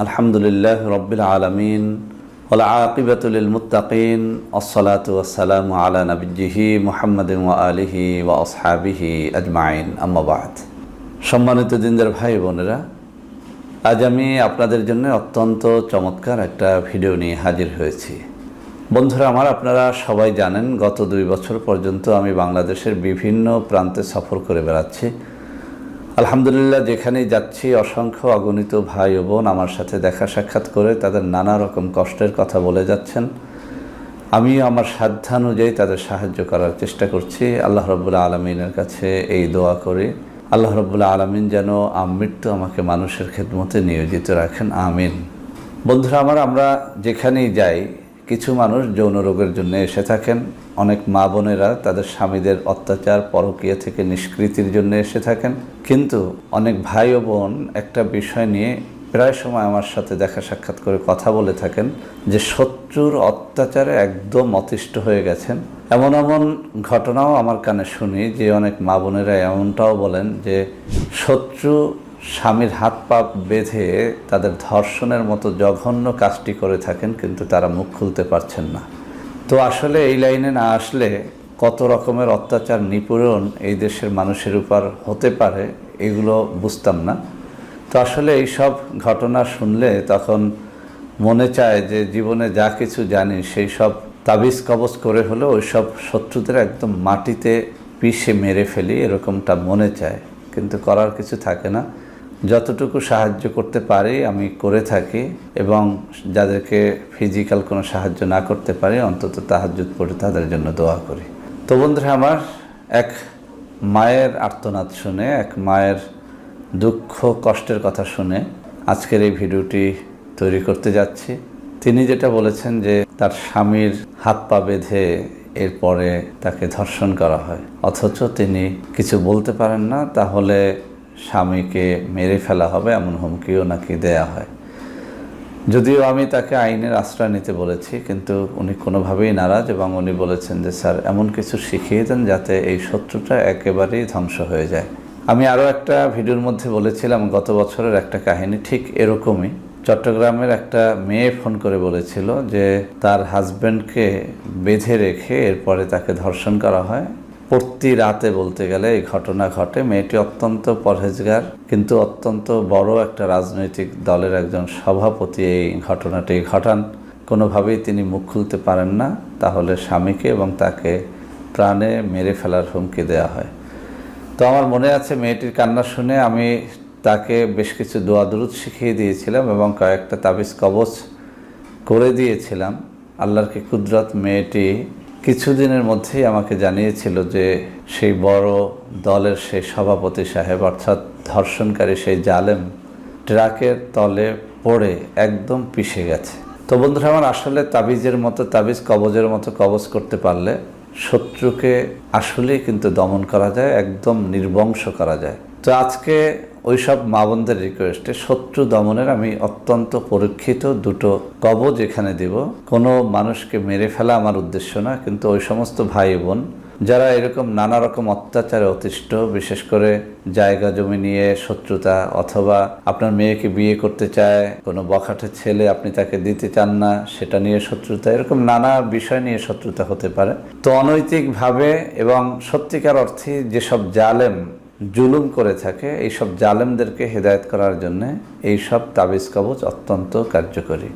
আলহামদুলিল্লাহ রব্বিল আলমিন আকিবাতুল মুতাকিন আসসালাতু আসসালাম আলা নবিজিহি মুহাম্মদিন ওয়া আলিহি ওয়া আসহাবিহি আজমাইন। আম্মাবাদ সম্মানিত দিনদার ভাই বোনেরা, আজ আমি আপনাদের জন্য অত্যন্ত চমৎকার একটা ভিডিও নিয়ে হাজির হয়েছি। বন্ধুরা, আমার আপনারা সবাই জানেন, গত দুই বছর পর্যন্ত আমি বাংলাদেশের বিভিন্ন প্রান্তে সফর করে বেড়াচ্ছি। আলহামদুলিল্লাহ, যেখানেই যাচ্ছি, অসংখ্য অগণিত ভাই ও বোন আমার সাথে দেখা সাক্ষাৎ করে তাদের নানা রকম কষ্টের কথা বলে যাচ্ছেন। আমিও আমার সাধ্যানুযায়ী তাদের সাহায্য করার চেষ্টা করছি। আল্লাহ রব্বুল্লা আলমিনের কাছে এই দোয়া করি। আল্লাহ রব্বুল্লা আলমিন যেন আমৃত্যু আমাকে মানুষের খেদমতে নিয়োজিত রাখেন। আমিন। বন্ধুরা, আমার আমরা যেখানেই যাই কিছু মানুষ যৌন রোগের জন্য এসে থাকেন। অনেক মা বোনেরা তাদের স্বামীদের অত্যাচার, পরকীয়া থেকে নিষ্কৃতির জন্য এসে থাকেন। কিন্তু অনেক ভাই ও বোন একটা বিষয় নিয়ে প্রায় সময় আমার সাথে দেখা সাক্ষাৎ করে কথা বলে থাকেন যে শত্রুর অত্যাচারে একদম অতিষ্ঠ হয়ে গেছেন। এমন এমন ঘটনাও আমার কানে শুনি যে অনেক মা বোনেরা এমনটাও বলেন যে শত্রু স্বামীর হাত পা বেঁধে তাদের ধর্ষণের মতো জঘন্য কাজটি করে থাকেন, কিন্তু তারা মুখ খুলতে পারছেন না। তো আসলে এই লাইনে না আসলে কত রকমের অত্যাচার, নিপীড়ন এই দেশের মানুষের উপর হতে পারে, এগুলো বুঝতাম না। তো আসলে এই সব ঘটনা শুনলে তখন মনে চায় যে জীবনে যা কিছু জানি, সেই সব তাবিজ কবজ করে হলেও ওই সব শত্রুদের একদম মাটিতে পিষে মেরে ফেলি, এরকমটা মনে চায়। কিন্তু করার কিছু থাকে না। যতটুকু সাহায্য করতে পারি আমি করে থাকি এবং যাদেরকে ফিজিক্যাল কোনো সাহায্য না করতে পারি, অন্তত তাহাজ্জুদ পড়ে তাদের জন্য দোয়া করি। তো বন্ধুরা, আমার এক মায়ের আর্তনাদ শুনে, এক মায়ের দুঃখ, কষ্টের কথা শুনে আজকের এই ভিডিওটি তৈরি করতে যাচ্ছি। তিনি যেটা বলেছেন যে, তার স্বামীর হাত পা বেঁধে এরপরে তাকে ধর্ষণ করা হয়। অথচ তিনি কিছু বলতে পারেন না, তাহলে স্বামীকে মেরে ফেলা হবে, এমন হুমকিও নাকি দেয়া হয়। যদিও আমি তাকে আইনের আশ্রয় নিতে বলেছি, কিন্তু উনি কোনোভাবেই নারাজ এবং উনি বলেছেন যে, স্যার, এমন কিছু শিখিয়ে দেন যাতে এই শত্রুটা একেবারেই ধ্বংস হয়ে যায়। আমি আরও একটা ভিডিওর মধ্যে বলেছিলাম, গত বছরের একটা কাহিনী ঠিক এরকমই। চট্টগ্রামের একটা মেয়ে ফোন করে বলেছিল যে, তার হাজব্যান্ডকে বেঁধে রেখে এরপরে তাকে ধর্ষণ করা হয়। প্রতি রাতে বলতে গেলে এই ঘটনা ঘটে। মেয়েটি অত্যন্ত পরহেজগার, কিন্তু অত্যন্ত বড় একটা রাজনৈতিক দলের একজন সভাপতি এই ঘটনাটি ঘটান। কোনোভাবেই তিনি মুখ খুলতে পারেন না, তাহলে স্বামীকে এবং তাকে প্রাণে মেরে ফেলার হুমকি দেওয়া হয়। তো আমার মনে আছে মেয়েটির কান্না শুনে আমি তাকে বেশ কিছু দোয়া শিখিয়ে দিয়েছিলাম এবং কয়েকটা তাবিজ কবচ করে দিয়েছিলাম। আল্লাহর কি কুদরত মেয়েটি কিছুদিনের মধ্যেই আমাকে জানিয়েছিল যে সেই বড় দলের সেই সভাপতি সাহেব, অর্থাৎ ধর্ষণকারী সেই জালেম, ট্রাকের তলে পড়ে একদম পিষে গেছে। তো বন্ধুরা, আমার আসলে তাবিজের মতো, তাবিজ কবজের মতো কবজ করতে পারলে শত্রুকে আসলেই কিন্তু দমন করা যায়, একদম নির্বংশ করা যায়। তো আজকে ওইসব মা বোনদের রিকোয়েস্টে শত্রু দমনের আমি অত্যন্ত পরীক্ষিত দুটো কবজ এখানে দিব। কোনো মানুষকে মেরে ফেলা আমার উদ্দেশ্য না, কিন্তু ওই সমস্ত ভাই বোন যারা এরকম নানা রকম অত্যাচারে অতিষ্ঠ, বিশেষ করে জায়গা জমি নিয়ে শত্রুতা অথবা আপনার মেয়েকে বিয়ে করতে চায়, কোনো বখাটে ছেলে আপনি তাকে দিতে চান না, সেটা নিয়ে শত্রুতা, এরকম নানা বিষয় নিয়ে শত্রুতা হতে পারে। তো অনৈতিকভাবে এবং সত্যিকার অর্থে যেসব জালেম জুলুম করে থাকে এইসব জালেমদেরকে হেদায়ত করার জন্যে এইসব তাবিজ কবচ অত্যন্ত কার্যকরী।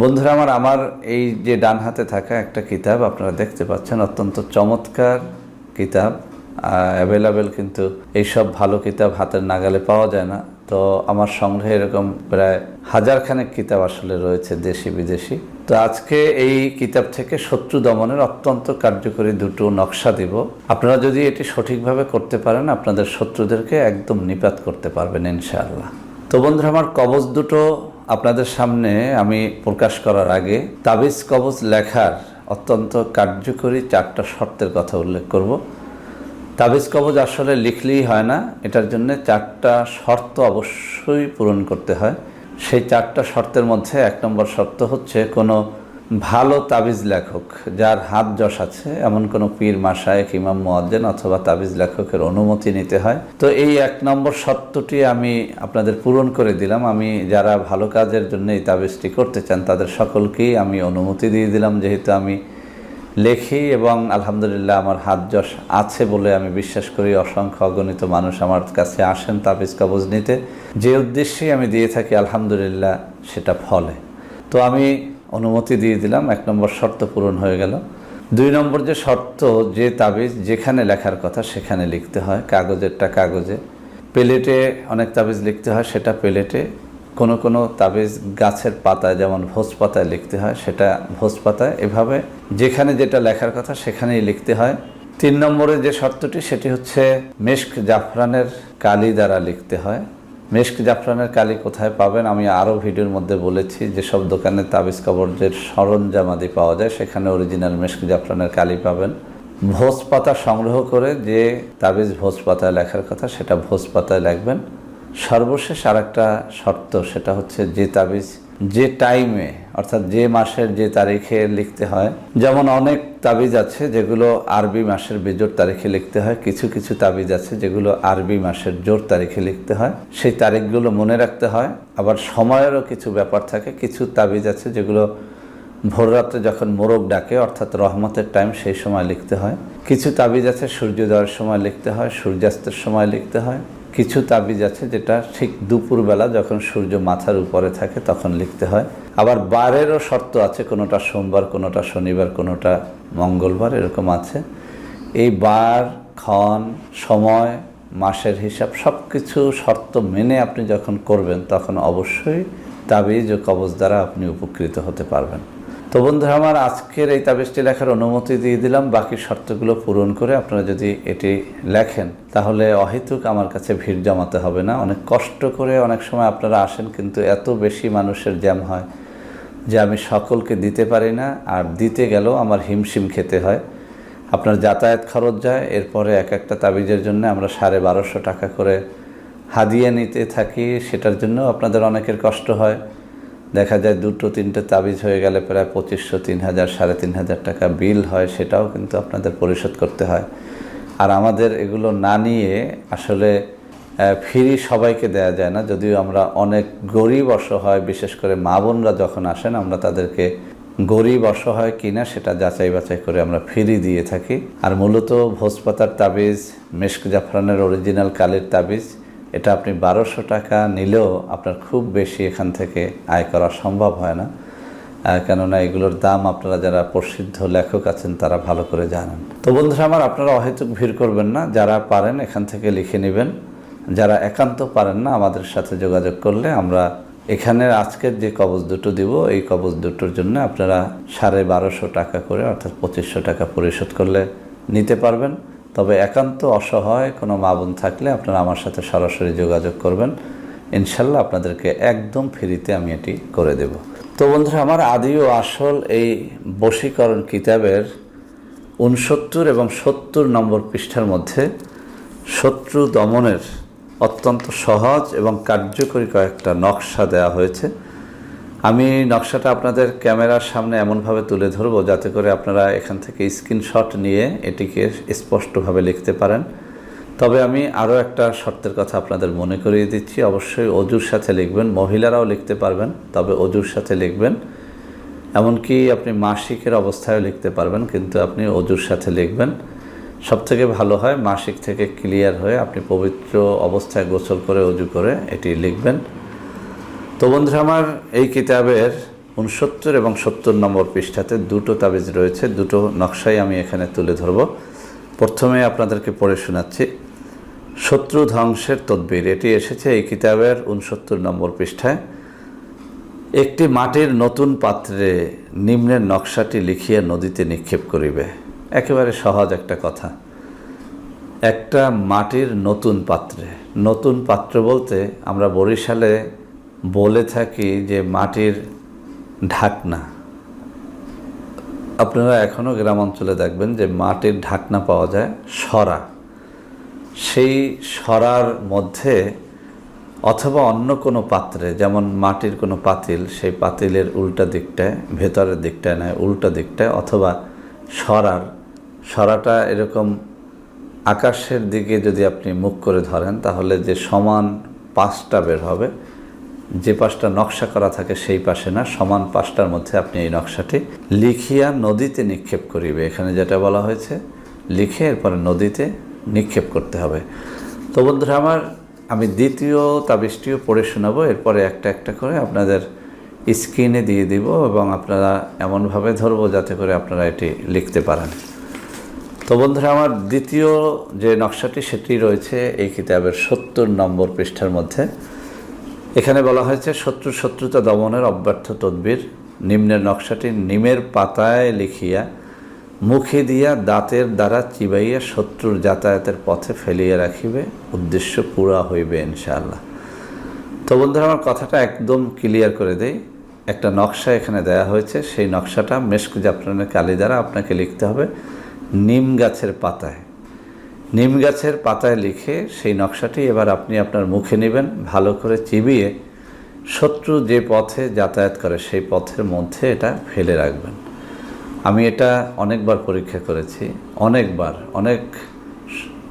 বন্ধুরা আমার আমার এই যে ডান হাতে থাকা একটা কিতাব আপনারা দেখতে পাচ্ছেন, অত্যন্ত চমৎকার কিতাব। অ্যাভেলেবেল কিন্তু এইসব ভালো কিতাব হাতের নাগালে পাওয়া যায় না। তো আমার সংগ্রহে এরকম প্রায় হাজারখানেক কিতাব আসলে রয়েছে দেশি বিদেশি। তো আজকে এই কিতাব থেকে শত্রু দমনের অত্যন্ত কার্যকরী দুটো নকশা দিব। আপনারা যদি এটি সঠিকভাবে করতে পারেন, আপনাদের শত্রুদেরকে একদম নিপাত করতে পারবেন ইনশাআল্লাহ। তো বন্ধুরা, আমার কবজ দুটো আপনাদের সামনে আমি প্রকাশ করার আগে তাবিজ কবজ লেখার অত্যন্ত কার্যকরী চারটা শর্তের কথা উল্লেখ করব। তাবিজ কবজ আসলে লিখলেই হয় না, এটার জন্য চারটা শর্ত অবশ্যই পূরণ করতে হয়। সেই চারটা শর্তের মধ্যে এক নম্বর শর্ত হচ্ছে কোনো ভালো তাবিজ লেখক যার হাত যশ আছে, এমন কোনো পীর মাসায়েক ইমাম, মোয়াজ্জেন অথবা তাবিজ লেখকের অনুমতি নিতে হয়। তো এই এক নম্বর শর্তটি আমি আপনাদের পূরণ করে দিলাম। আমি যারা ভালো কাজের জন্য এই তাবিজটি করতে চান, তাদের সকলকেই আমি অনুমতি দিয়ে দিলাম। যেহেতু আমি লেখি এবং আলহামদুলিল্লাহ আমার হাত যশ আছে বলে আমি বিশ্বাস করি। অসংখ্য অগণিত মানুষ আমার কাছে আসেন তাবিজ কবজ নিতে। যে উদ্দেশ্যেই আমি দিয়ে থাকি, আলহামদুলিল্লাহ সেটা ফলে। তো আমি অনুমতি দিয়ে দিলাম, এক নম্বর শর্ত পূরণ হয়ে গেল। দুই নম্বর যে শর্ত, যে তাবিজ যেখানে লেখার কথা সেখানে লিখতে হয়, কাগজেরটা কাগজে। পেলেটে অনেক তাবিজ লিখতে হয়, সেটা পেলেটে কোনো কোনো তাবিজ গাছের পাতায়, যেমন ভোজ পাতায় লিখতে হয়, সেটা ভোজ পাতায়। এভাবে যেখানে যেটা লেখার কথা সেখানেই লিখতে হয়। তিন নম্বরে যে শর্তটি, সেটি হচ্ছে মেশক জাফরানের কালি দ্বারা লিখতে হয়। মেশক জাফরানের কালি কোথায় পাবেন? আমি আরও ভিডিওর মধ্যে বলেছি যেসব দোকানে তাবিজ কবরের সরঞ্জামাদি পাওয়া যায়, সেখানে অরিজিনাল মেশক জাফরানের কালি পাবেন। ভোজ পাতা সংগ্রহ করে যে তাবিজ ভোজ পাতায় লেখার কথা, সেটা ভোজ পাতায় লিখবেন। সর্বশেষ আর একটা শর্ত, সেটা হচ্ছে যে তাবিজ, যে টাইমে অর্থাৎ যে মাসের যে তারিখে লিখতে হয়। যেমন অনেক তাবিজ আছে যেগুলো আরবি মাসের বেজোর তারিখে লিখতে হয়। কিছু কিছু তাবিজ আছে যেগুলো আরবি মাসের জোর তারিখে লিখতে হয়। সেই তারিখগুলো মনে রাখতে হয়। আবার সময়েরও কিছু ব্যাপার থাকে। কিছু তাবিজ আছে যেগুলো ভোররাত্রে যখন মোরগ ডাকে, অর্থাৎ রহমতের টাইম সেই সময় লিখতে হয়। কিছু তাবিজ আছে সূর্যোদয়ের সময় লিখতে হয়, সূর্যাস্তের সময় লিখতে হয়। কিছু তাবিজ আছে যেটা ঠিক দুপুরবেলা যখন সূর্য মাথার উপরে থাকে তখন লিখতে হয়। আবার বারেরও শর্ত আছে, কোনোটা সোমবার, কোনোটা শনিবার, কোনোটা মঙ্গলবার, এরকম আছে। এই বার, ক্ষণ, সময়, মাসের হিসাব সব কিছু শর্ত মেনে আপনি যখন করবেন তখন অবশ্যই তাবিজ ও কবজ দ্বারা আপনি উপকৃত হতে পারবেন। তো বন্ধুরা, আমার আজকের এই তাবিজটি লেখার অনুমতি দিয়ে দিলাম। বাকি শর্তগুলো পূরণ করে আপনারা যদি এটি লেখেন, তাহলে অহেতুক আমার কাছে ভিড় জমাতে হবে না। অনেক কষ্ট করে অনেক সময় আপনারা আসেন, কিন্তু এত বেশি মানুষের জ্যাম হয় যে আমি সকলকে দিতে পারি না, আর দিতে গেলেও আমার হিমশিম খেতে হয়। আপনার যাতায়াত খরচ যায়, এরপরে এক একটা তাবিজের জন্য আমরা সাড়ে বারোশো টাকা করে হাদিয়ে নিতে থাকি। সেটার জন্য আপনাদের অনেকের কষ্ট হয়। দেখা যায় দুটো, তিনটে তাবিজ হয়ে গেলে প্রায় পঁচিশশো তিন হাজার সাড়ে তিন হাজার টাকা বিল হয়, সেটাও কিন্তু আপনাদের পরিশোধ করতে হয়। আর আমাদের এগুলো না নিয়ে আসলে ফ্রি সবাইকে দেয়া যায় না। যদিও আমরা অনেক গরিব অসহায়, বিশেষ করে মা বোনরা যখন আসেন, আমরা তাদেরকে গরিব অসহায় কিনা সেটা যাচাই বাছাই করে আমরা ফ্রি দিয়ে থাকি। আর মূলত ভোজপাতার তাবিজ, মেশক জাফরানের অরিজিনাল কালির তাবিজ এটা আপনি বারোশো টাকা নিলেও আপনার খুব বেশি এখান থেকে আয় করা সম্ভব হয় না। কেননা এগুলোর দাম আপনারা যারা প্রসিদ্ধ লেখক আছেন, তারা ভালো করে জানেন। তো বন্ধুরা আমার, আপনারা অহেতুক ভিড় করবেন না। যারা পারেন এখান থেকে লিখে নেবেন। যারা একান্ত পারেন না, আমাদের সাথে যোগাযোগ করলে আমরা এখানে আজকের যে কবজ দুটো দিব, এই কবজ দুটোর জন্য আপনারা সাড়ে বারোশো টাকা করে, অর্থাৎ পঁচিশশো টাকা পরিশোধ করলে নিতে পারবেন। তবে একান্ত অসহায় কোনো মা বোন থাকলে আপনারা আমার সাথে সরাসরি যোগাযোগ করবেন। ইনশাল্লাহ আপনাদেরকে একদম ফ্রিতে আমি এটি করে দেব। তো বন্ধুরা, আমার আদি ও আসল এই বশীকরণ কিতাবের উনসত্তর এবং সত্তর নম্বর পৃষ্ঠার মধ্যে শত্রু দমনের অত্যন্ত সহজ এবং কার্যকরী কয়েকটা নকশা দেওয়া হয়েছে। আমি নকশাটা আপনাদের ক্যামেরার সামনে এমনভাবে তুলে ধরবো যাতে করে আপনারা এখান থেকে স্ক্রিনশট নিয়ে এটিকে স্পষ্টভাবে লিখতে পারেন। তবে আমি আরও একটা শর্তের কথা আপনাদের মনে করিয়ে দিচ্ছি। অবশ্যই অজুর সাথে লিখবেন, মহিলারাও লিখতে পারবেন, তবে অজুর সাথে লিখবেন। এমনকি আপনি মাসিকের অবস্থায়ও লিখতে পারবেন, কিন্তু আপনি অজুর সাথে লিখবেন। সব থেকে ভালো হয় মাসিক থেকে ক্লিয়ার হয়ে আপনি পবিত্র অবস্থায় গোসল করে অজু করে এটি লিখবেন। তো বন্ধুরা, আমার এই কিতাবের উনসত্তর এবং সত্তর নম্বর পৃষ্ঠাতে দুটো তাবিজ রয়েছে, দুটো নকশাই আমি এখানে তুলে ধরব। প্রথমে আপনাদেরকে পড়ে শোনাচ্ছি, শত্রু ধ্বংসের তদ্বির। এটি এসেছে এই কিতাবের উনসত্তর নম্বর পৃষ্ঠায়। একটি মাটির নতুন পাত্রে নিম্নের নকশাটি লিখিয়া নদীতে নিক্ষেপ করিবে। একেবারে সহজ একটা কথা। একটা মাটির নতুন পাত্রে, নতুন পাত্র বলতে আমরা বরিশালে বলে থাকি যে মাটির ঢাকনা। আপনারা এখনও গ্রাম অঞ্চলে দেখবেন যে মাটির ঢাকনা পাওয়া যায় সরা। সেই সরার মধ্যে অথবা অন্য কোনো পাত্রে, যেমন মাটির কোনো পাতিল, সেই পাতিলের উল্টা দিকটায়, ভেতরের দিকটায় নয়, উল্টা দিকটায় অথবা সরার। সরাটা এরকম আকাশের দিকে যদি আপনি মুখ করে ধরেন, তাহলে যে সমান পাঁচটা বের হবে যে পাশটা নকশা করা থাকে সেই পাশে না, সমান পাশটার মধ্যে আপনি এই নকশাটি লিখিয়া নদীতে নিক্ষেপ করিবে। এখানে যেটা বলা হয়েছে, লিখে এরপরে নদীতে নিক্ষেপ করতে হবে। তো বন্ধুরা আমার, আমি দ্বিতীয় তাবিজটিও পড়ে শোনাবো, এরপরে একটা একটা করে আপনাদের স্ক্রিনে দিয়ে দিব এবং আপনারা এমনভাবে ধরবো যাতে করে আপনারা এটি লিখতে পারেন। তো বন্ধুরা আমার দ্বিতীয় যে নকশাটি, সেটি রয়েছে এই কিতাবের সত্তর নম্বর পৃষ্ঠার মধ্যে। এখানে বলা হয়েছে শত্রু শত্রুতা দমনের অব্যর্থ তদ্বির। নিম্নের নকশাটি নিমের পাতায় লিখিয়া, মুখে দিয়া দাঁতের দ্বারা চিবাইয়া শত্রুর যাতায়াতের পথে ফেলিয়া রাখিবে। উদ্দেশ্য পুরা হইবে ইনশাআল্লাহ। তো বন্ধুরা, আমার কথাটা একদম ক্লিয়ার করে দেই। একটা নকশা এখানে দেয়া হয়েছে, সেই নকশাটা মেশক জাফরানের কালি দ্বারা আপনাকে লিখতে হবে, নিম গাছের পাতায়। নিম গাছের পাতায় লিখে সেই নকশাটি এবার আপনি আপনার মুখে নেবেন, ভালো করে চিবিয়ে শত্রু যে পথে যাতায়াত করে সেই পথের মধ্যে এটা ফেলে রাখবেন। আমি এটা অনেকবার পরীক্ষা করেছি, অনেকবার, অনেক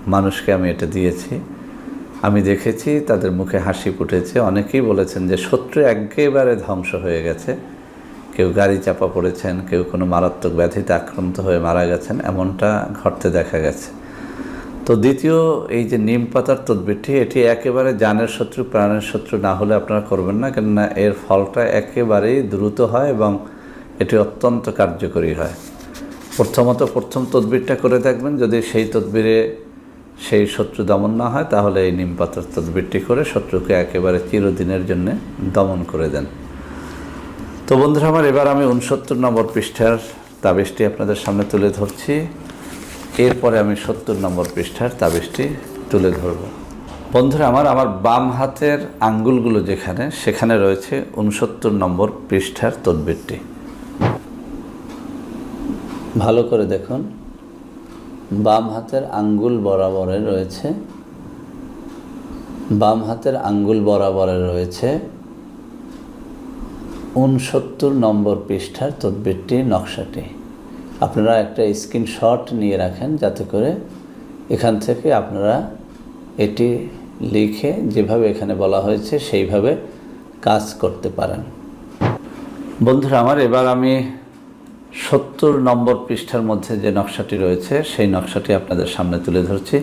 মানুষকে আমি এটা দিয়েছি। আমি দেখেছি, তাদের মুখে হাসি ফুটেছে। অনেকেই বলেছেন যে শত্রু একেবারে ধ্বংস হয়ে গেছে। কেউ গাড়ি চাপা পড়েছেন, কেউ কোনো মারাত্মক ব্যাধিতে আক্রান্ত হয়ে মারা গেছেন, এমনটা ঘটতে দেখা গেছে। তো দ্বিতীয়, এই যে নিম পাতার তদবিরটি, এটি একেবারে জানের শত্রু, প্রাণের শত্রু না হলে আপনারা করবেন না, কেননা এর ফলটা একেবারেই দ্রুত হয় এবং এটি অত্যন্ত কার্যকরী হয়। প্রথমত প্রথম তদবিরটা করে দেখবেন, যদি সেই তদবিরে সেই শত্রু দমন না হয়, তাহলে এই নিম পাতার তদবিরটি করে শত্রুকে একেবারে চিরদিনের জন্য দমন করে দেন। তো বন্ধুরা, আমার এবার আমি উনসত্তর নম্বর পৃষ্ঠার তাবিজটি আপনাদের সামনে তুলে ধরছি। এরপরে আমি সত্তর নম্বর পৃষ্ঠার তাবিজটি তুলে ধরব। বন্ধুরা, আমার আমার বাম হাতের আঙ্গুলগুলো যেখানে, সেখানে রয়েছে উনসত্তর নম্বর পৃষ্ঠার তদবিরটি। ভালো করে দেখুন। বাম হাতের আঙ্গুল বরাবরে রয়েছে, বাম হাতের আঙ্গুল বরাবরে রয়েছে উনসত্তর নম্বর পৃষ্ঠার তদবিরটি, নকশাটি। আপনারা একটা স্ক্রিনশট নিয়ে রাখেন যাতে করে এখান থেকে আপনারা এটি লিখে যেভাবে এখানে বলা হয়েছে সেইভাবে কাজ করতে পারেন। বন্ধুরা, আমার এবার আমি সত্তর নম্বর পৃষ্ঠার মধ্যে যে নকশাটি রয়েছে, সেই নকশাটি আপনাদের সামনে তুলে ধরছি।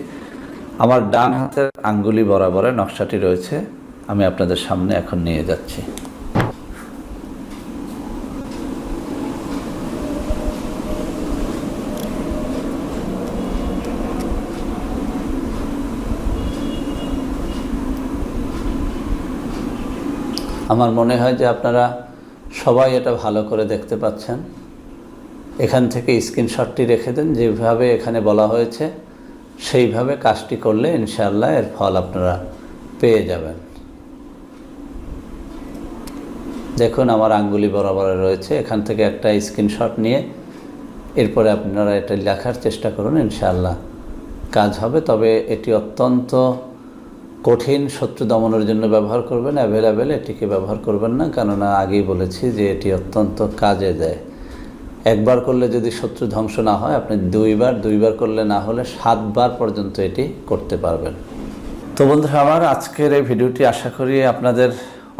আমার ডান হাতের আঙ্গুলি বরাবরে নকশাটি রয়েছে। আমি আপনাদের সামনে এখন নিয়ে যাচ্ছি। আমার মনে হয় যে আপনারা সবাই এটা ভালো করে দেখতে পাচ্ছেন। এখান থেকে স্ক্রিনশটটি রেখে দেন, যেভাবে এখানে বলা হয়েছে, সেইভাবে কাজটি করলে ইনশাআল্লাহ এর ফল আপনারা পেয়ে যাবেন। দেখুন, আমার আঙ্গুলি বরাবর রয়েছে। এখান থেকে একটা স্ক্রিনশট নিয়ে এরপরে আপনারা এটা লেখার চেষ্টা করুন, ইনশাআল্লাহ কাজ হবে। তবে এটি অত্যন্ত কঠিন শত্রু দমনের জন্য ব্যবহার করবেন অ্যাভেলেবেল এটিকে ব্যবহার করবেন না, কেননা আগেই বলেছি যে এটি অত্যন্ত কাজে দেয়। একবার করলে যদি শত্রু ধ্বংস না হয়, আপনি দুইবার দুইবার করলে না হলে সাতবার পর্যন্ত এটি করতে পারবেন। তো বন্ধুরা, আমার আজকের এই ভিডিওটি আশা করি আপনাদের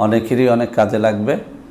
অনেকেরই অনেক কাজে লাগবে।